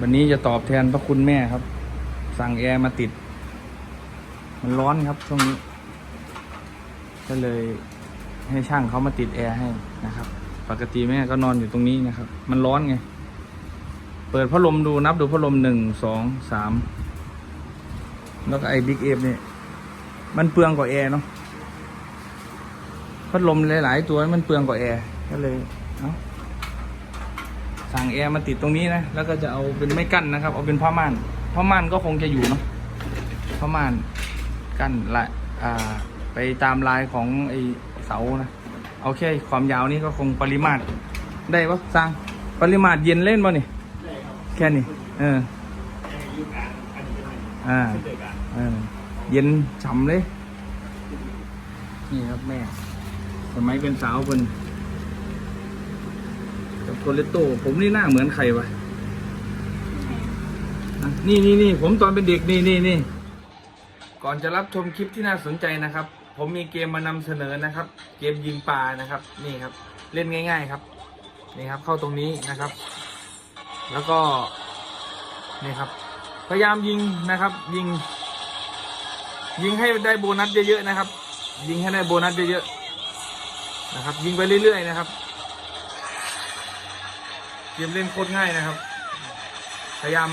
วันนี้จะตอบแทนพระคุณแม่ครับ สั่งแอร์มาติด มันร้อนครับช่วงนี้ ก็เลยให้ช่างเขามาติดแอร์ให้นะครับ ปกติแม่ก็นอนอยู่ตรงนี้นะครับ มันร้อนไง เปิดพัดลมดูนับดูพัดลมหนึ่งสองสามแล้วก็ไอ้บิ๊กเอฟเนี่ยมันเปลืองกว่าแอร์เนาะพัดลมหลาย ๆ ตัวมันเปลืองกว่าแอร์ก็เลย เอา สั่งแอร์มาติดตรงนี้นะ แล้วก็จะเอาเป็นไม่กั้นนะครับ เอาเป็นผ้าม่านผ้าม่านก็คงจะอยู่เนาะผ้าม่านกั้นละอ่าไปตามลายของไอเสานะเอาแค่ความยาวนี่ก็คงปริมาตรได้ปะสร้างปริมาตรเย็นเล่นป่ะนี่แค่นี้เอออ่าเออเย็นฉ่ำเลย นี่ครับแม่สมัยเป็นสาวเป็น โคเลตโตผมนี่หน้าเหมือนใครวะอะนี่นี่นี่ผมตอนเป็นเด็กนี่นี่นี่ก่อนจะรับชมคลิปที่น่าสนใจนะครับ ผมมีเกมมานำเสนอนะครับ เกมยิงปลานะครับ นี่ครับ เล่นง่าย ๆครับ นี่ครับ เข้าตรงนี้นะครับ แล้วก็นี่ครับ พยายามยิงนะครับ ยิง ยิงให้ได้โบนัสเยอะๆนะครับ ยิงให้ได้โบนัสเยอะๆนะครับ ยิงไปเรื่อยๆนะครับ เกมเล่นโคตรง่ายนะครับ พยายาม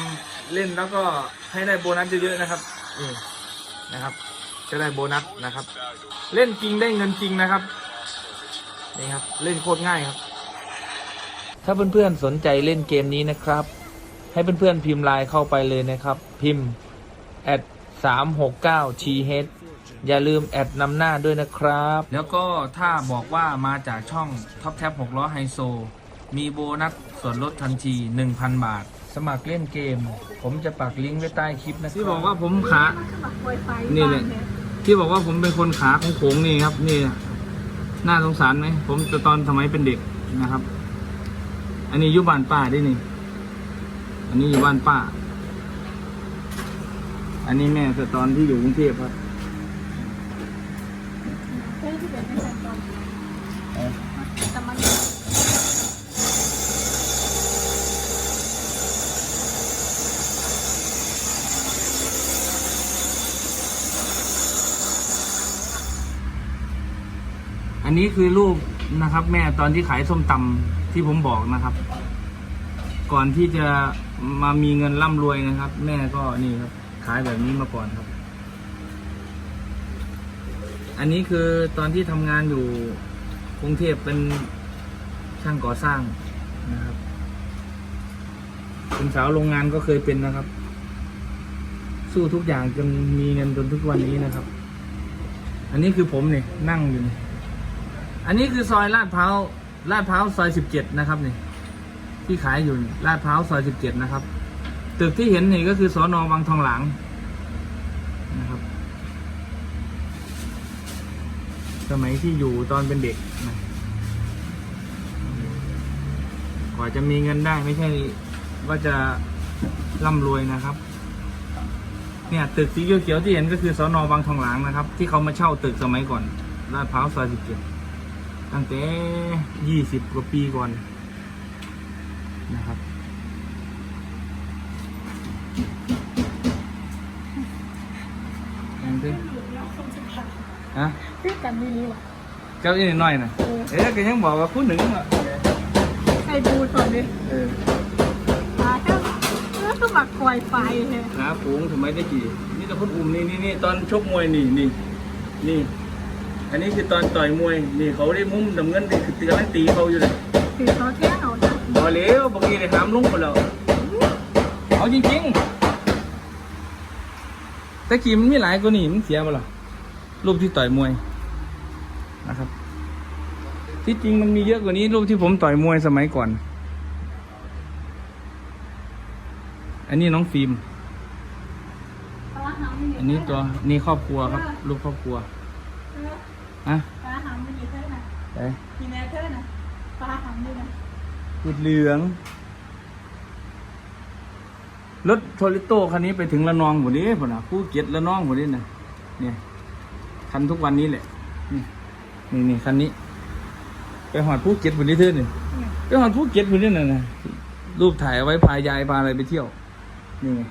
เล่นแล้วก็ให้ได้โบนัสเยอะๆนะครับ อืมนะครับ จะได้โบนัสนะครับ เล่นจริงได้เงินจริงนะครับนี่ครับ เล่นโคตรง่ายครับ ถ้าเพื่อนๆสนใจเล่นเกมนี้นะครับ ให้เพื่อนๆพิมพ์ไลน์เข้าไปเลยนะครับ พิมพ์แอดสามหกเก้าชีเฮดอย่าลืมแอดนำหน้าด้วยนะครับ แล้วก็ถ้าบอกว่ามาจากช่องท็อปแท็บ6ล้อไฮโซ มีโบนัสส่วนลดทันที 1,000 บาท สมัครเล่นเกม ผมจะปักลิงก์ไว้ใต้คลิปนะที่บอกว่าผมขา นี่แหละที่บอกว่าผมเป็นคนขาของโขงนี่ครับ นี่น่าสงสารไหมผมจะตอนสมัยเป็นเด็กนะครับ อันนี้อยู่บ้านป้าด้วยนี่ อันนี้อยู่บ้านป้า อันนี้แม่แต่ตอนที่อยู่กรุงเทพครับ นนี้คือรูปนะครับ แม่ตอนที่ขายส้มตำที่ผมบอกนะครับ ก่อนที่จะมามีเงินร่ำรวยนะครับ แม่ก็นี่ครับ ขายแบบนี้มาก่อนครับ อันนี้คือตอนที่ทำงานอยู่กรุงเทพเป็นช่างก่อสร้างนะครับเป็นสาวโรงงานก็เคยเป็นนะครับ สู้ทุกอย่างจนมีเงินจนทุกวันนี้นะครับ อันนี้คือผมเนี่ยนั่งอยู่นี่ อันนี้คือซอยลาดพร้าวลาดพร้าวซอยสิบเจ็ดนะครับนี่ที่ขายอยู่ลาดพร้าวซอยสิบเจ็ดนะครับ ตึกที่เห็นนี่ก็คือสอนอวังทองหลางนะครับ สมัยที่อยู่ตอนเป็นเด็กนะกว่าจะมีเงินได้ไม่ใช่ว่าจะร่ำรวยนะครับ เนี่ยตึกสีเขียวๆที่เห็นก็คือสอนอวังทองหลางนะครับ ที่เขามาเช่าตึกสมัยก่อนลาดพร้าวซอยสิบเจ็ด ตั้งแต่ยี่สิบกว่าปีก่อนนะครับ ยังดิฮะพี่กันนี่นี่วะเจ้าอีนิดหน่อยนะเออเอ๊ะก็ยังบอกว่าคุณหนึ่งอะใครดูก่อนดิเออตาแค่เออก็หมักควายไฟเลยขาฝูงทำไมได้กี่ นี่แต่คนอุ่มนี่นี่นี่ตอนชกมวยนี่นี่นี่ อันนี้คือตอนต่อยมวยนี่เขาได้มุมดำเงินตีคือกำลังตีเขาอยู่เลยถือเขาแค่เอานะบอเล้วบางทีเลยหามลงไปแล้วเอาจริงๆแต่กี้มันมีหลายกว่านี่มันเสียมาหรอรูปที่ต่อยมวยนะครับ ที่จริงมันมีเยอะกว่านี้รูปที่ผมต่อยมวยสมัยก่อน อันนี้น้องฟิล์มปลาหางมันอยู่อันนี้ตัวนี่ครอบครัวครับรูปครอบครัวเอออะปลาหางมันอยู่เท่าไหร่ไปกี่เมตรเท่าไหร่ปลาหางด้วยนะจุดเหลือง รถโทริโต้คันนี้ไปถึงละนองหมดนี้ป่ะนะผู้เกียรติละนองหมดนี้นะเนี่ย คันทุกวันนี้แหละ นี่นี่นี่คันนี้ ไปหอดผู้เกียรติหมดนี้เธอเนี่ยไปหอดผู้เกียรติหมดนี้น่ะนะรูปถ่ายเอาไว้พายายพาอะไรไปเที่ยว นี่ไง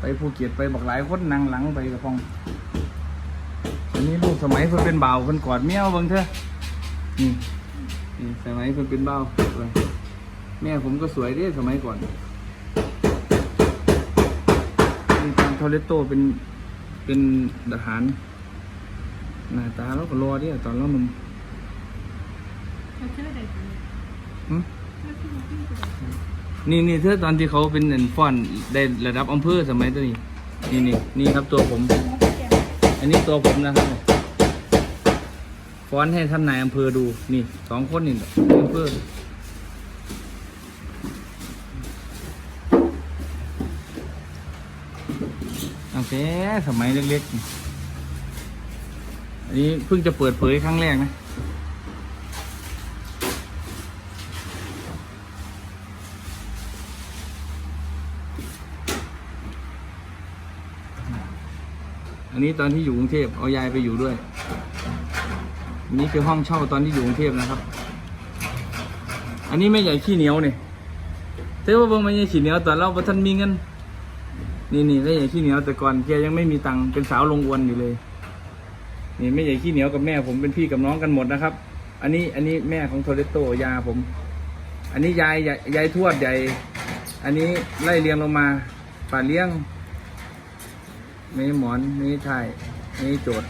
ไปภูเก็ตไปบอกหลายคนนั่งหลังไปกับพองอันนี้ลูก สมัยเพิ่นเป็นบ่าวเพิ่นกอดเมียวเบิ่งเถอะนี่นี่สมัยเพิ่นเป็นบ่าวเบิ่งแม่ผมก็สวยเด้สมัยก่อนนี่ตอนทอเลโตเป็นเป็นทหารหน้าตาเราก็รอเดิตอนเราหนุ่มเขาเชื่อใดกันหึเชื่อที่มันที่สุดนี่นี่เธอตอนที่เขาเป็นเหนฟอนได้ระดับอำเภอสมัยตัวนี้ นี่นี่นี่ครับตัวผม อันนี้ตัวผมนะครับ ฟ้อนให้ท่านนายอำเภอดูนี่สองคนนี่อำเภอโอเคสมัยเล็กๆ อันนี้เพิ่งจะเปิดเผยครั้งแรกนะ อันนี้ตอนที่อยู่กรุงเทพเอายายไปอยู่ด้วย นนี้คือห้องเช่าตอนที่อยู่กรุงเทพนะครับ อันนี้ไม่ใหญ่ขี้เหนียวเนี่ยเท่ว่าเบิ่งไม่ใหญ่ขี้เหนียวตอนเราประท่านมีเงินนี่นี่ไม่ใหญ่ขี้เหนียวแต่ก่อนแกยังไม่มีตังค์เป็นสาวลงอวนอยู่เลย นี่ไม่ใหญ่ขี้เหนียวกับแม่ผมเป็นพี่กับน้องกันหมดนะครับ อันนี้อันนี้แม่ของโทเรโตยาผม อันนี้ยายยายยายทวดใหญ่ อันนี้ไล่เรียงลงมาป่าเลี้ยงมีหมอนมีไทยมีโจทย์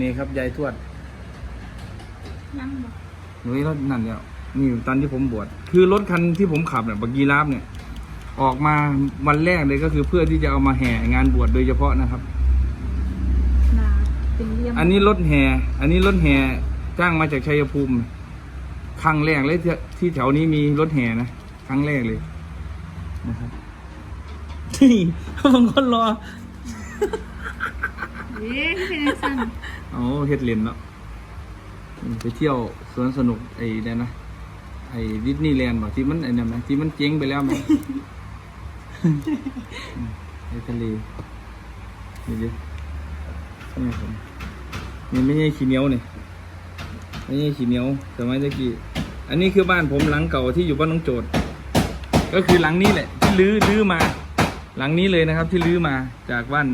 นี่ครับยายทวด ยังบอกหนุ่ยรถนั่นเนี่ยนี่ตอนที่ผมบวชคือรถคันที่ผมขับเนี่ยบักกีราฟเนี่ย ออกมาวันแรกเลยก็คือเพื่อที่จะเอามาแห่งานบวชโดยเฉพาะนะครับ นาเป็นเลี่ยมอันนี้รถแห่ อันนี้รถแห่จ้างมาจากชัยภูมิ ครั้งแรกเลยที่ที่แถวนี้มีรถแห่นะครั้งแรกเลยนะครับที่บางคนรอ เอ๊ะที่เป็นสั้น โอ้เฮ็ดเลนแล้วอืม ไปเที่ยวสวนสนุกไอ้เนี่ยนะไอ้ดิสนีย์แลนด์บอกที่มันไอ้นั่นไหมที่มันเจ๊งไปแล้วไหมไอ้ทะเลนี่ดินี่ผมนี่ไม่ใช่ขี้เหนียวนี่ไม่ใช่ขี้เหนียวสมัยตะกี้อันนี้คือบ้านผมหลังเก่าที่อยู่บ้านน้องโจทย์ก็คือหลังนี้แหละ ที่ลื้อลื้อมา หลังนี้เลยนะครับ ที่ลื้อมาจากบ้าน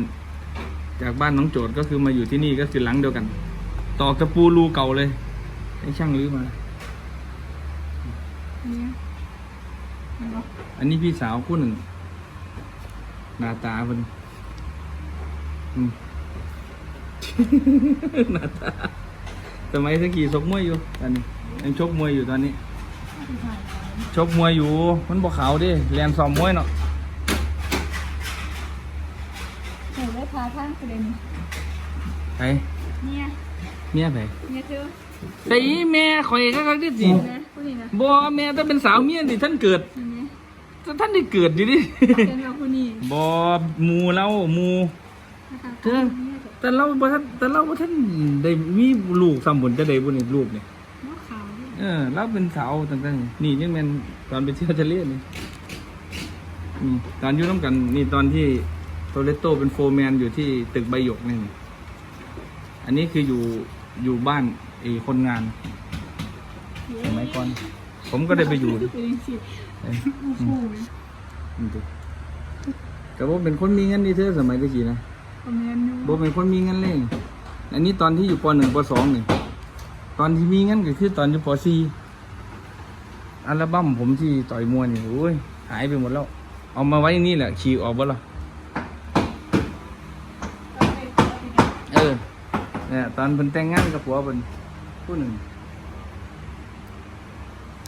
จากบ้านน้องโจทย์ก็คือมาอยู่ที่นี่ก็คือหลังเดียวกัน ตอกตะปูรูเก่าเลยให้ช่างรื้อมา เนี่ยมันบอกอันนี้พี่สาวคู่หนึ่งหน้าตาเป็นอืม หน้าตาสมัยสกีชกมวยอยู่ตอนนี้ยังชกมวยอยู่ตอนนี้ไม่ได้ถ่ายไว้ชกมวยอยู่มันบอกขาวดิแลนซ้อมมวยเนาะหนูได้พาท่านไปเลยไป เนี่ยเมียไปเนี่ยเธอแต่อีแม่ข่อยก็ก็ดิสินะผู้นี้นะบ่แม่ถ้าเป็นสาวเมียนี่ท่านเกิดอันนี้ท่านได้เกิดอยู่ดิ เป็นเราผู้นี้บ่หมูเล่าหมูนะคะเธอแต่เราบ่ท่านแต่เราบ่ท่านได้มีลูกสามบุญจะได้บุญนี่ลูกนี่น้องขาวด้วยเออเราเป็นสาวต่างๆนี่ยังแม่นตอนไปเที่ยวทะเลนี่นี่ตอนอยู่น้ำกันนี่ตอนที่โตเลโตเป็นโฟร์แมนอยู่ที่ตึกใบหยกนี่นี่อันนี้คืออยู่ อยู่บ้านไอ้คนงานสมัยก่อน ผมก็ได้ไปอยู่เป็นสิเอออู้ฟูเลยนี่ดิแต่ว่าเป็นคนมีเงินนี่เธอสมัยตะกี้นะประมาณนู้บ่เป็นคนมีเงินเลย อันนี้ตอนที่อยู่ปหนึ่งปสองนี่ตอนที่มีเงินก็คือตอนอยู่ปสี่อัลบั้มผมที่ต่อยมวยนี่โอ้ยหายไปหมดแล้ว เอามาไว้นี่แหละขี่ออกบ่ล่ะเออ เนี่ย ตอนเพิ่นแต่งงานกับผัวเพิ่นผู้หนึ่ง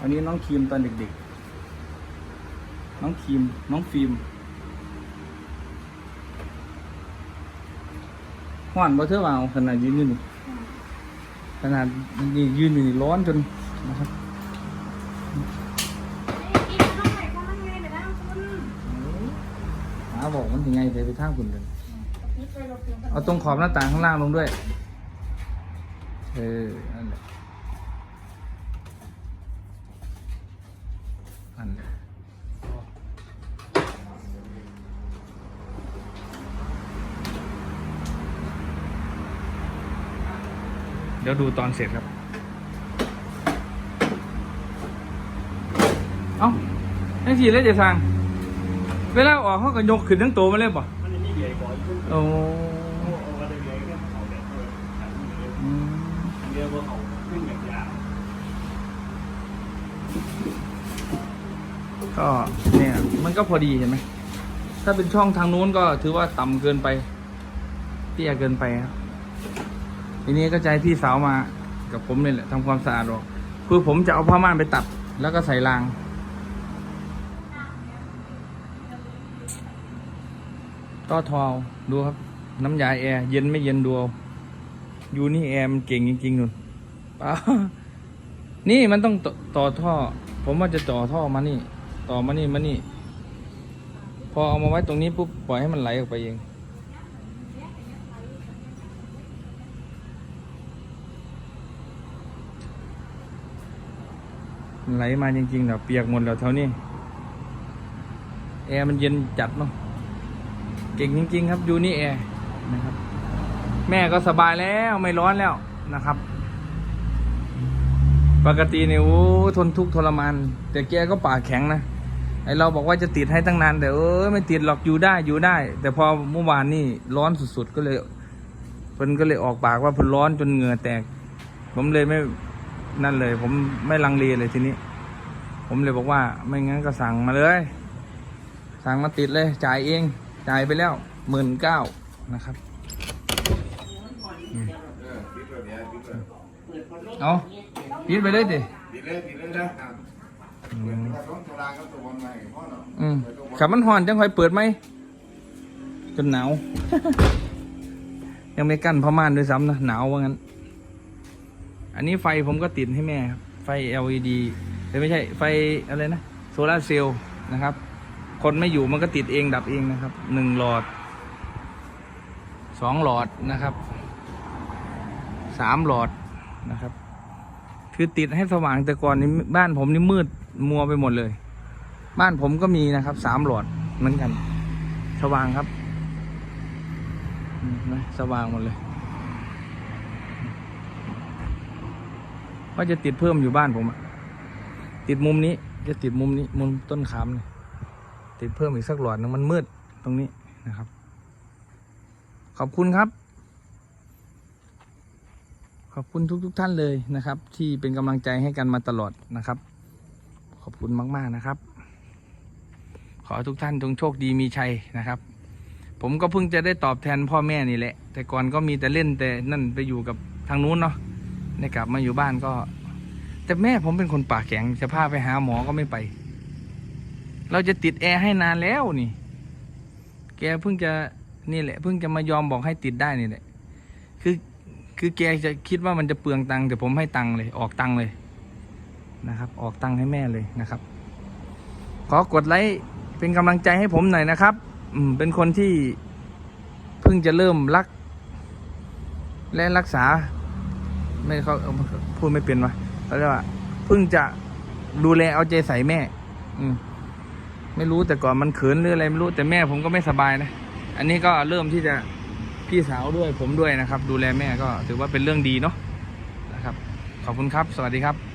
อันนี้น้องครีมตอนเด็กๆ น้องครีม น้องฟิล์มห้อนบ่เท่าว่เอาขนาดยืนอยู่นี่ขนาดนี่ยืนอยู่นี่ร้อนจนนะครับอกน้องไหนก็มันไงเดี๋ยวนะคุณหาบอกมันถึงไงไปไปทางคุณเลยนี่ไปรถเพียงเอาตรงขอบหน้าต่างข้างล่างลงด้วย ออนั่นแหละนั่นแหละเดี๋ยวดูตอนเสร็จครับ เอ้าทั้งสี่เลยจะสั่งเวลาออกเขาก็ยกขึ้นทั้งตัวมาเลยป่ะมันจะมีใหญ่กว่าอีกขึ้นโอ้ เอามาเลยๆก็เขาแบบเออขันเลย อืม วก็เขาขึ้นแบบยาวก็เนี่ยมันก็พอดีเห็นไหม ถ้าเป็นช่องทางนู้นก็ถือว่าต่ำเกินไป เตี้ยเกินไปครับทีนี้ก็ให้พี่สาวมากับผมนี่แหละทำความสะอาดออกคือผมจะเอาผ้าม่านไปตัด แล้วก็ใส่รางต่อทอเอาดูครับ น้ำยาแอร์เย็นไม่เย็นดูเอายู่นี่แอร์มันเก่งจริงๆนุ่นเปล่า นี่มันต้องต่อท่อ ผมว่าจะต่อท่อมานี่ ต่อมานี่มานี่ พอเอามาไว้ตรงนี้ปุ๊บปล่อยให้มันไหลออกไปเอง ไหลมาจริงๆแบบเปียกหมดแล้วเท่านี้ แอร์มันเย็นจัดเนาะเก่งจริง ๆ ครับยูนี่แอร์นะครับ แม่ก็สบายแล้วไม่ร้อนแล้วนะครับ ปกติเนี่ยโอ้ทนทุกข์ทรมานแต่แกก็ปากแข็งนะไอเราบอกว่าจะติดให้ตั้งนานแต่เออไม่ติดหรอกอยู่ได้อยู่ได้ แต่พอเมื่อวานนี่ร้อนสุดๆก็เลยเพิ่นก็เลยออกปากว่าเพิ่นร้อนจนเหงื่อแตก ผมเลยไม่นั่นเลย ผมไม่ลังเลเลยทีนี้ ผมเลยบอกว่าไม่งั้นก็สั่งมาเลย สั่งมาติดเลย จ่ายเองจ่ายไปแล้วหมื่นเก้านะครับอืมเอา ปิดไปเลยดิปิดเลยปิดเลยนะครับอืมถ้าต้องตุลาก็ตัววันใหม่พ่อเนาะอืมขับมันห่อนจังค่อยเปิดไหมจนหนาว ยังไม่กั้นผ้าม่านด้วยซ้ำนะหนาวว่างั้น อันนี้ไฟผมก็ติดให้แม่ครับไฟ LED แต่ไม่ใช่ไฟอะไรนะโซลาร์เซลล์นะครับ คนไม่อยู่มันก็ติดเองดับเองนะครับหนึ่งหลอดสองหลอดนะครับสามหลอดนะครับ คือติดให้สว่างแต่ก่อนนี้บ้านผมนี่มืดมัวไปหมดเลย บ้านผมก็มีนะครับสามหลอดเหมือนกัน สว่างครับนะสว่างหมดเลยว่าจะติดเพิ่มอยู่บ้านผมติดมุมนี้ จะติดมุมนี้ มุมต้นขามเนี่ยติดเพิ่มอีกสักหลอดหนึงมันมืดตรงนี้นะครับ ขอบคุณครับ อบคุณทุกๆทท่านเลยนะครับ ที่เป็นกำลังใจให้กันมาตลอดนะครับ ขอบคุณมาก ๆนะครับ ขอให้ทุกท่านจงโชคดีมีชัยนะครับ ผมก็เพิ่งจะได้ตอบแทนพ่อแม่นี่แหละ แต่ก่อนก็มีแต่เล่นแต่นั่นไปอยู่กับทางนู้นเนาะได้กลับมาอยู่บ้านก็ แต่แม่ผมเป็นคนปากแข็งจะพาไปหาหมอก็ไม่ไป เราจะติดแอร์ให้นานแล้วนี่ แกเพิ่งจะนี่แหละเพิ่งจะมายอมบอกให้ติดได้นี่แหละ คือ คือแกจะคิดว่ามันจะเปลืองตังค์แต่ผมให้ตังค์เลย ออกตังค์เลยนะครับ ออกตังค์ให้แม่เลยนะครับ ขอกดไลค์เป็นกำลังใจให้ผมหน่อยนะครับ อืมเป็นคนที่เพิ่งจะเริ่มรัก และรักษา ไม่เขาพูดไม่เป็นวะเขาเรียกว่าเพิ่งจะดูแลเอาใจใส่แม่ อืมไม่รู้แต่ก่อนมันเขินหรืออะไรไม่รู้แต่แม่ผมก็ไม่สบายนะ อันนี้ก็เริ่มที่จะ พี่สาวด้วยผมด้วยนะครับ ดูแลแม่ก็ถือว่าเป็นเรื่องดีเนาะนะครับ ขอบคุณครับ สวัสดีครับ